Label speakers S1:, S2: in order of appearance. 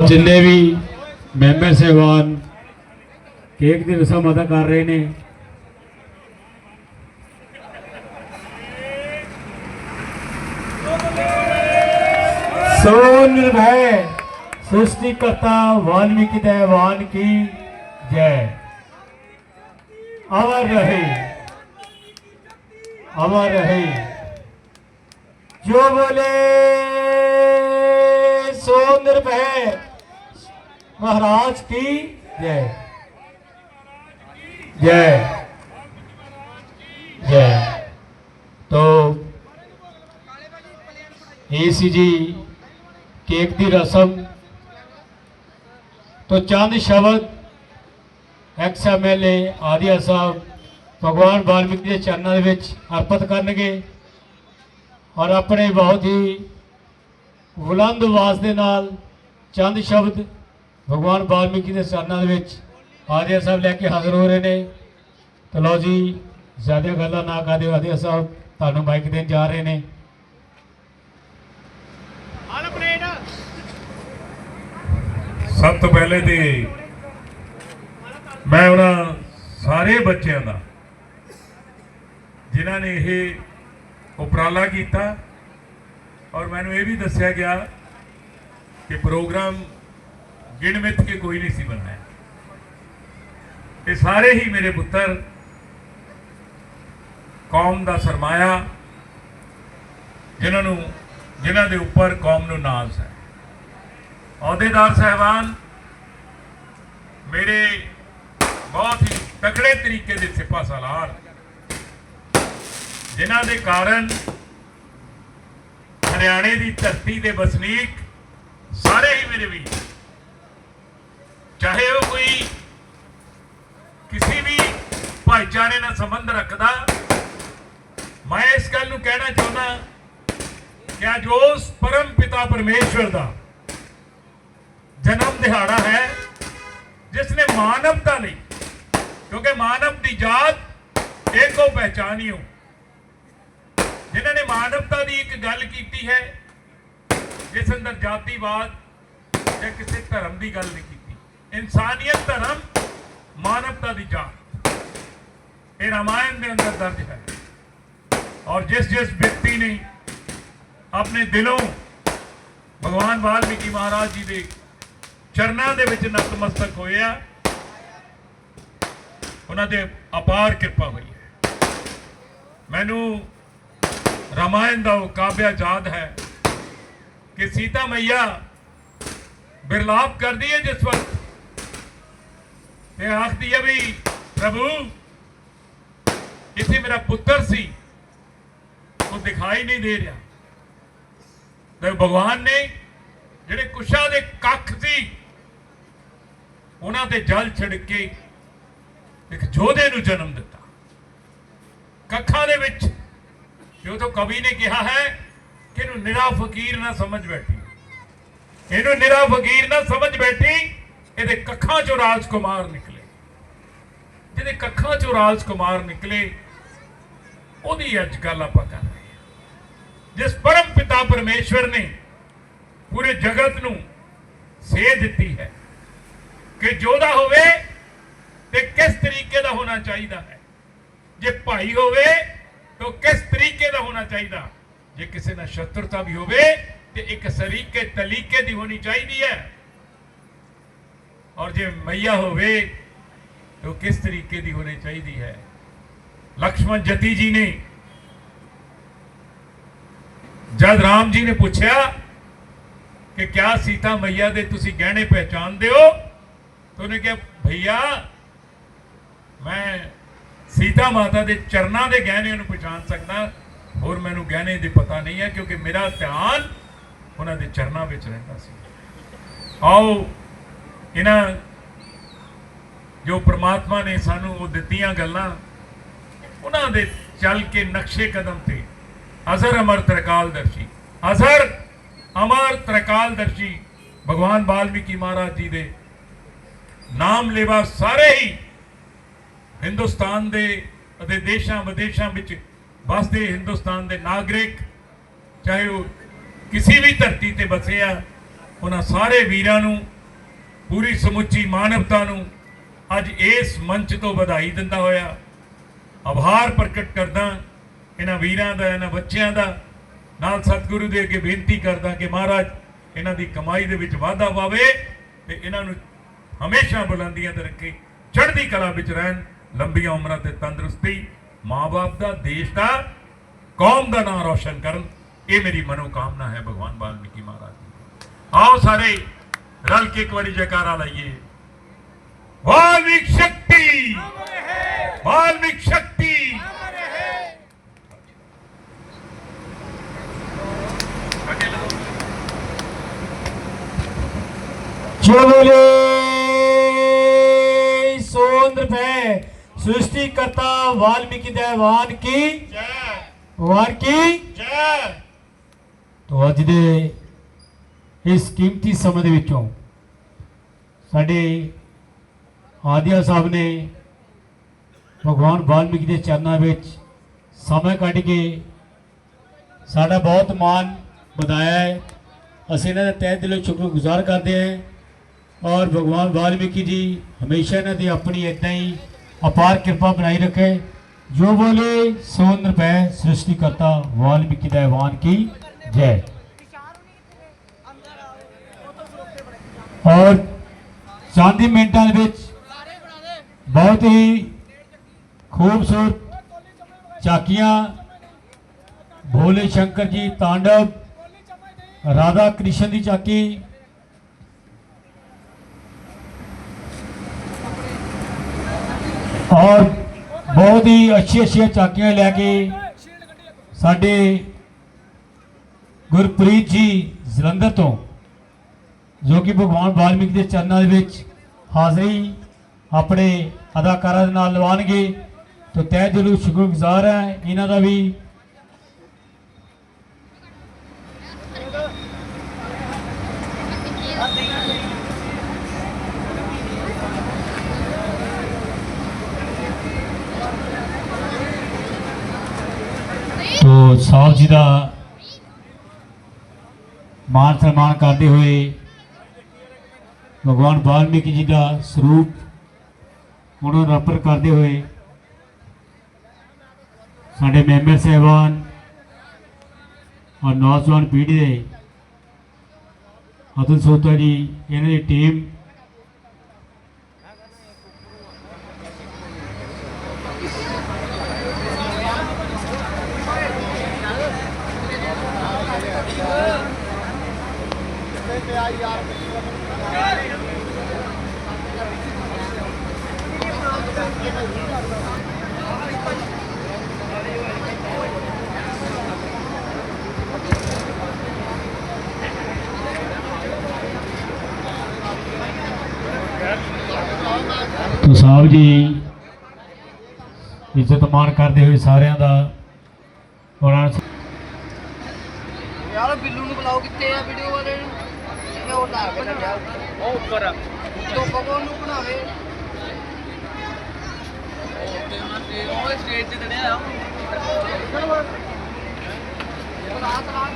S1: ਜਿੰਨੇ ਵੀ ਮੈਂਬਰ ਸਹਿਬਾਨ ਕੇਕ ਦੀ ਰਸਮ ਅਦਾ ਕਰ ਰਹੇ ਨੇ, ਸੋ ਨਿਰਭੈ ਸ੍ਰਿਸ਼ਟੀ ਕਰਤਾ ਵਾਲਮੀਕਿ ਦੇਵਾਨ ਕੀ ਜੈ। ਅਵਰ ਰਹੇ ਅਵਰ ਰਹੇ। ਜੋ ਬੋਲੇ, ਸੋ ਨਿਰਭੈ महाराज की जय जय जय तो ਏਸੀ ਜੀ ਕੇਕ ਦੀ ਰਸਮ ਤੋਂ ਚੰਦ ਸ਼ਬਦ ਐਕਸ ਐਮਐਲਏ ਆਦਿਆ ਸਾਹਿਬ ਭਗਵਾਨ ਵਾਲਮੀਕੀ ਦੇ ਚਰਨਾਂ ਦੇ ਵਿੱਚ ਅਰਪਿਤ ਕਰਨਗੇ ਔਰ ਆਪਣੇ ਬਹੁਤ ਹੀ ਬੁਲੰਦ ਆਵਾਜ਼ ਦੇ ਨਾਲ ਚੰਦ ਸ਼ਬਦ ਭਗਵਾਨ ਵਾਲਮੀਕੀ ਦੇ ਚਰਨਾਂ ਦੇ ਵਿੱਚ ਆਦਿਆ ਸਾਹਿਬ ਲੈ ਕੇ ਹਾਜ਼ਰ ਹੋ ਰਹੇ ਨੇ। ਤਾਂ ਲਓ ਜੀ ਜ਼ਿਆਦਾ ਗੱਲਾਂ ਨਾ ਕਰਦੇ ਆਦਿਆ ਸਾਹਿਬ ਤੁਹਾਨੂੰ ਮਾਈਕ ਦੇਣ ਜਾ ਰਹੇ ਨੇ।
S2: ਸਭ ਤੋਂ ਪਹਿਲੇ ਤੇ ਮੈਂ ਉਹਨਾਂ ਸਾਰੇ ਬੱਚਿਆਂ ਦਾ ਜਿਨ੍ਹਾਂ ਨੇ ਇਹ ਉਪਰਾਲਾ ਕੀਤਾ ਔਰ ਮੈਨੂੰ ਇਹ ਵੀ ਦੱਸਿਆ ਗਿਆ ਕਿ ਪ੍ਰੋਗਰਾਮ ਗਿਣ ਮਿੱਥ ਕੇ ਕੋਈ ਨਹੀਂ ਸੀ ਬਣਾਇਆ ਇਹ ਸਾਰੇ ਹੀ ਮੇਰੇ ਪੁੱਤਰ ਕੌਮ ਦਾ ਸਰਮਾਇਆ, ਜਿਨ੍ਹਾਂ ਨੂੰ ਜਿਨ੍ਹਾਂ ਦੇ ਉੱਪਰ ਕੌਮ ਨੂੰ ਨਾਜ਼ ਹੈ। ਅਹੁਦੇਦਾਰ ਸਾਹਿਬਾਨ, ਮੇਰੇ ਬਹੁਤ ਹੀ ਤਕੜੇ ਤਰੀਕੇ ਦੇ ਸਿਪਾ ਸਾਲਾਰ, ਜਿਨ੍ਹਾਂ ਦੇ ਕਾਰਨ ਹਰਿਆਣੇ ਦੀ ਧਰਤੀ ਦੇ ਵਸਨੀਕ ਸਾਰੇ ਹੀ ਮੇਰੇ ਵੀ ਚਾਹੇ ਉਹ ਕੋਈ ਕਿਸੇ ਵੀ ਭਾਈਚਾਰੇ ਨਾਲ ਸੰਬੰਧ ਰੱਖਦਾ। ਮੈਂ ਇਸ ਗੱਲ ਨੂੰ ਕਹਿਣਾ ਚਾਹੁੰਦਾ ਕਿ ਅੱਜ ਉਸ ਪਰਮ ਪਿਤਾ ਪਰਮੇਸ਼ਵਰ ਦਾ ਜਨਮ ਦਿਹਾੜਾ ਹੈ, ਜਿਸ ਨੇ ਮਾਨਵਤਾ ਲਈ, ਕਿਉਂਕਿ ਮਾਨਵ ਦੀ ਜਾਤ ਏਕੋ ਪਹਿਚਾਨਿਓ ਜਿਨ੍ਹਾਂ ਨੇ ਮਾਨਵਤਾ ਦੀ ਇੱਕ ਗੱਲ ਕੀਤੀ ਹੈ, ਜਿਸ ਅੰਦਰ ਜਾਤੀਵਾਦ ਜਾਂ ਕਿਸੇ ਧਰਮ ਦੀ ਗੱਲ ਨਹੀਂ ਕੀਤੀ। ਇਨਸਾਨੀਅਤ ਧਰਮ ਮਾਨਵਤਾ ਦੀ ਜਾਤ। ਇਹ ਰਾਮਾਇਣ ਦੇ ਅੰਦਰ ਦਰਜ ਹੈ। ਔਰ ਜਿਸ ਜਿਸ ਵਿਅਕਤੀ ਨੇ ਆਪਣੇ ਦਿਲੋਂ ਭਗਵਾਨ ਵਾਲਮੀਕੀ ਮਹਾਰਾਜ ਜੀ ਦੇ ਚਰਨਾਂ ਦੇ ਵਿੱਚ ਨਤਮਸਤਕ ਹੋਇਆ, ਉਹਨਾਂ ਦੇ ਅਪਾਰ ਕਿਰਪਾ ਹੋਈ ਹੈ। ਮੈਨੂੰ ਰਾਮਾਇਣ ਦਾ ਉਹ ਕਾਵਿਆ ਯਾਦ ਹੈ ਕਿ ਸੀਤਾ ਮਈਆ ਬਿਰਲਾਪ ਕਰਦੀ ਹੈ ਜਿਸ ਵਕਤ। ਤੇ ਆਖਦੀ ਹੈ ਵੀ ਪ੍ਰਭੂ ਜਿੱਥੇ ਮੇਰਾ ਪੁੱਤਰ ਸੀ, ਉਹ ਦਿਖਾਈ ਨਹੀਂ ਦੇ ਰਿਹਾ। ਤੇ ਭਗਵਾਨ ਨੇ ਜਿਹੜੇ ਕੁਸ਼ਾ ਦੇ ਕੱਖ ਸੀ, ਉਹਨਾਂ ਤੇ ਜਲ ਛਿੜਕ ਕੇ ਇੱਕ ਜੋਧੇ ਨੂੰ ਜਨਮ ਦਿੱਤਾ। ਕੱਖਾਂ ਦੇ ਵਿੱਚ ਜੋ ਤੋਂ ਕਵੀ ਨੇ ਕਿਹਾ ਹੈ ਕਿ ਇਹਨੂੰ ਨਿਰਾ ਫਕੀਰ ਨਾ ਸਮਝ ਬੈਠੀ। ਇਹਨੂੰ ਨਿਰਾ ਫਕੀਰ ਨਾ ਸਮਝ ਬੈਠੀ, ਇਹਦੇ ਕੱਖਾਂ ਚੋਂ ਰਾਜਕੁਮਾਰ ਨਿਕਲੇ। ਜਿਹਦੇ ਕੱਖਾਂ ਚੋਂ ਰਾਜਕੁਮਾਰ ਨਿਕਲੇ ਉਹਦੀ ਅੱਜ ਗੱਲ ਆਪਾਂ ਕਰ ਰਹੇ ਹਾਂ। ਜਿਸ ਪਰਮ ਪਿਤਾ ਪਰਮੇਸ਼ਵਰ ਨੇ ਪੂਰੇ ਜਗਤ ਨੂੰ ਸੇਧ ਦਿੱਤੀ ਹੈ ਕਿ ਜੋਧਾ ਹੋਵੇ ਤੇ ਕਿਸ ਤਰੀਕੇ ਦਾ ਹੋਣਾ ਚਾਹੀਦਾ ਹੈ। ਜੇ ਭਾਈ ਹੋਵੇ ਤਾਂ ਕਿਸ ਤਰੀਕੇ ਦਾ ਹੋਣਾ ਚਾਹੀਦਾ? ਜੇ ਕਿਸੇ ਨਾਲ ਸ਼ਤਰਤਾ ਵੀ ਹੋਵੇ ਤੇ ਇੱਕ ਸਰੀਕੇ ਤਲੀਕੇ ਦੀ ਹੋਣੀ ਚਾਹੀਦੀ ਹੈ। ਔਰ ਜੇ ਮਈਆ ਹੋਵੇ ਤਾਂ ਕਿਸ ਤਰੀਕੇ ਦੀ ਹੋਣੀ ਚਾਹੀਦੀ ਹੈ? ਲਕਸ਼ਮਣ ਜਤੀ ਜੀ ਨੇ ਜਦ ਰਾਮ ਜੀ ਨੇ ਪੁੱਛਿਆ ਕਿ ਕਿਆ ਸੀਤਾ ਮਈਆ ਦੇ ਤੁਸੀਂ ਗਹਿਣੇ ਪਹਿਚਾਨਦੇ ਹੋ, ਤਾਂ ਉਹਨੇ ਕਿਹਾ, ਭਈਆ, ਮੈਂ ਸੀਤਾ ਮਾਤਾ ਦੇ ਚਰਨਾਂ ਦੇ ਗਹਿਣੇ ਨੂੰ ਪਛਾਣ ਸਕਦਾ, ਹੋਰ ਮੈਨੂੰ ਗਹਿਣੇ ਦੇ ਪਤਾ ਨਹੀਂ ਹੈ, ਕਿਉਂਕਿ ਮੇਰਾ ਧਿਆਨ ਉਹਨਾਂ ਦੇ ਚਰਨਾਂ ਵਿੱਚ ਰਹਿੰਦਾ ਸੀ। ਆਓ, ਇਹਨਾਂ ਜੋ ਪ੍ਰਮਾਤਮਾ ਨੇ ਸਾਨੂੰ ਉਹ ਦਿੱਤੀਆਂ ਗੱਲਾਂ ਉਹਨਾਂ ਦੇ ਚੱਲ ਕੇ ਨਕਸ਼ੇ ਕਦਮ ਤੇ। ਅਜ਼ਰ ਅਮਰ ਤ੍ਰਿਕਾਲਦਰਸ਼ੀ। ਅਜ਼ਰ ਅਮਰ ਤ੍ਰਿਕਾਲਦਰਸ਼ੀ ਭਗਵਾਨ ਬਾਲਮੀਕੀ ਮਹਾਰਾਜ ਜੀ ਦੇ ਨਾਮ ਲੇਵਾ ਸਾਰੇ ਹੀ ਹਿੰਦੁਸਤਾਨ ਦੇ ਅਤੇ ਦੇਸ਼ਾਂ ਵਿਦੇਸ਼ਾਂ ਵਿੱਚ ਵਸਦੇ ਹਿੰਦੁਸਤਾਨ ਦੇ ਨਾਗਰਿਕ, ਚਾਹੇ ਉਹ ਕਿਸੇ ਵੀ ਧਰਤੀ ਤੇ ਵਸੇ ਆ, ਉਹਨਾਂ ਸਾਰੇ ਵੀਰਾਂ ਨੂੰ, ਪੂਰੀ ਸਮੁੱਚੀ ਮਾਨਵਤਾ ਨੂੰ ਅੱਜ ਇਸ ਮੰਚ ਤੋਂ ਵਧਾਈ ਦਿੰਦਾ ਹੋਇਆ। ਆਭਾਰ ਪ੍ਰਗਟ ਕਰਦਾ, ਇਹਨਾਂ ਵੀਰਾਂ ਦਾ, ਇਹਨਾਂ ਬੱਚਿਆਂ ਦਾ। ਨਾਲ ਸਤਿਗੁਰੂ ਦੇ ਅੱਗੇ ਬੇਨਤੀ ਕਰਦਾ ਕਿ ਮਹਾਰਾਜ, ਇਹਨਾਂ ਦੀ ਕਮਾਈ ਦੇ ਵਿੱਚ ਵਾਧਾ ਪਾਵੇ ਤੇ ਇਹਨਾਂ ਨੂੰ ਹਮੇਸ਼ਾ ਬੁਲੰਦੀਆਂ ਤੇ ਰੱਖੇ। ਚੜ੍ਹਦੀ ਕਲਾ ਵਿੱਚ ਰਹਿਣ, ਲੰਬੀਆਂ ਉਮਰਾਂ ਤੇ ਤੰਦਰੁਸਤੀ, ਮਾਂ-ਬਾਪ ਦਾ, ਦੇਸ਼ ਦਾ, ਕੌਮ ਦਾ ਨਾਮ ਰੋਸ਼ਨ ਕਰਨ। ਇਹ ਮੇਰੀ ਮਨੋਕਾਮਨਾ ਹੈ ਭਗਵਾਨ ਵਾਲਮੀਕੀ ਮਹਾਰਾਜ ਦੀ। ਆਓ ਸਾਰੇ ਰਲ ਕੇ ਇੱਕ ਵਾਰੀ ਜੈਕਾਰਾ ਲਾਈਏ। ਵਾਲਮੀਕ ਸ਼ਕਤੀ! ਵਾਲਮੀਕ ਸ਼ਕਤੀ
S1: ਜੋ ਬੋਲੇ ਸੋਂਦਰ ਪੈ ਸ੍ਰਿਸ਼ਟੀ ਕਰਤਾ ਵਾਲਮੀਕੀ ਦੇਵਾਨ ਕੀ
S2: ਜੈ
S1: ਭਗਵਾਨ ਅੱਜ ਦੇ ਇਸ ਕੀਮਤੀ ਸਮੇਂ ਦੇ ਵਿੱਚੋਂ ਸਾਡੇ ਆਦਿਆ ਸਾਹਿਬ ਨੇ ਭਗਵਾਨ ਵਾਲਮੀਕੀ ਦੇ ਚਰਨਾਂ ਵਿੱਚ ਸਮਾਂ ਕੱਢ ਕੇ ਸਾਡਾ ਬਹੁਤ ਮਾਣ ਵਧਾਇਆ ਹੈ। ਅਸੀਂ ਇਹਨਾਂ ਦਾ ਤਹਿ ਦਿਲੋਂ ਸ਼ੁਕਰਗੁਜ਼ਾਰ ਕਰਦੇ ਹਾਂ ਔਰ ਭਗਵਾਨ ਵਾਲਮੀਕੀ ਜੀ ਹਮੇਸ਼ਾ ਇਹਨਾਂ ਦੀ ਆਪਣੀ ਇਦਾਂ ਹੀ ਅਪਾਰ ਕਿਰਪਾ ਬਣਾਈ ਰੱਖੇ। ਜੋ ਬੋਲੇ, ਸੋ ਨਿਰਭੈ ਸ੍ਰਿਸ਼ਟੀ ਕਰਤਾ ਵਾਲਮੀਕੀ ਐਵਾਨ ਕੀ? ਜੈ। ਔਰ ਚਾਂਦੀ ਮਿੰਟਾਂ ਦੇ ਵਿੱਚ ਬਹੁਤ ਹੀ ਖੂਬਸੂਰਤ ਚਾਕੀਆਂ, ਭੋਲੇ ਸ਼ੰਕਰ ਜੀ, ਤਾਂਡਵ, ਰਾਧਾ ਕ੍ਰਿਸ਼ਨ ਦੀ ਚਾਕੀ। ਔਰ ਬਹੁਤ ਹੀ ਅੱਛੀ ਅੱਛੀਆਂ ਚਾਕੀਆਂ ਲੈ ਕੇ ਸਾਡੇ ਗੁਰਪ੍ਰੀਤ ਜੀ ਜਲੰਧਰ ਤੋਂ, ਜੋ ਕਿ ਭਗਵਾਨ ਵਾਲਮੀਕੀ ਦੇ ਚਰਨਾਂ ਦੇ ਵਿੱਚ ਹਾਜ਼ਰੀ ਆਪਣੇ ਅਦਾਕਾਰਾਂ ਦੇ ਨਾਲ ਲਵਾਉਣਗੇ। ਤਾਂ ਤਹਿ ਦਿਲੋਂ ਸ਼ੁਕਰਗੁਜ਼ਾਰ ਹੈ ਇਹਨਾਂ ਦਾ ਵੀ। ਤੋ ਸਾਹਿਬ ਜੀ ਦਾ ਮਾਨ ਸਨਮਾਨ ਕਰਦੇ ਹੋਏ ਭਗਵਾਨ ਵਾਲਮੀਕੀ ਜੀ ਦਾ ਸਰੂਪ ਉਹਨਾਂ ਨੂੰ ਅਰਪਣ ਕਰਦੇ ਹੋਏ ਸਾਡੇ ਮੈਂਬਰ ਸਹਿਬਾਨ ਔਰ ਨੌਜਵਾਨ ਪੀੜ੍ਹੀ ਦੇ ਅਤੁਲ ਸੋਤਾ ਜੀ ਇਹਨਾਂ ਦੀ ਟੀਮ ਤੋ ਸਾਹਿਬ ਜੀ ਇੱਜ਼ਤ ਮਾਣ ਕਰਦੇ ਹੋਏ ਸਾਰਿਆਂ ਦਾ ਉਹਨਾਂ
S3: ਯਾਰ ਬਿੱਲੂ ਨੂੰ ਬੁਲਾਓ ਕਿੱਥੇ ਆ ਵੀਡੀਓ ਵਾਲੇ ਨੂੰ? ਉਹ ਲਾ ਕੇ ਲਿਆ ਉਹ ਉੱਪਰ ਆ। ਤੋਂ ਕਬੋ ਨੂੰ ਬਣਾਵੇ। ਉਹ ਤੇ ਉਹਨਾਂ ਤੇ ਉਹ ਸਟੇਜ ਤੇ ਚੜਿਆ ਆ। ਰਾਤ ਰਾਤ।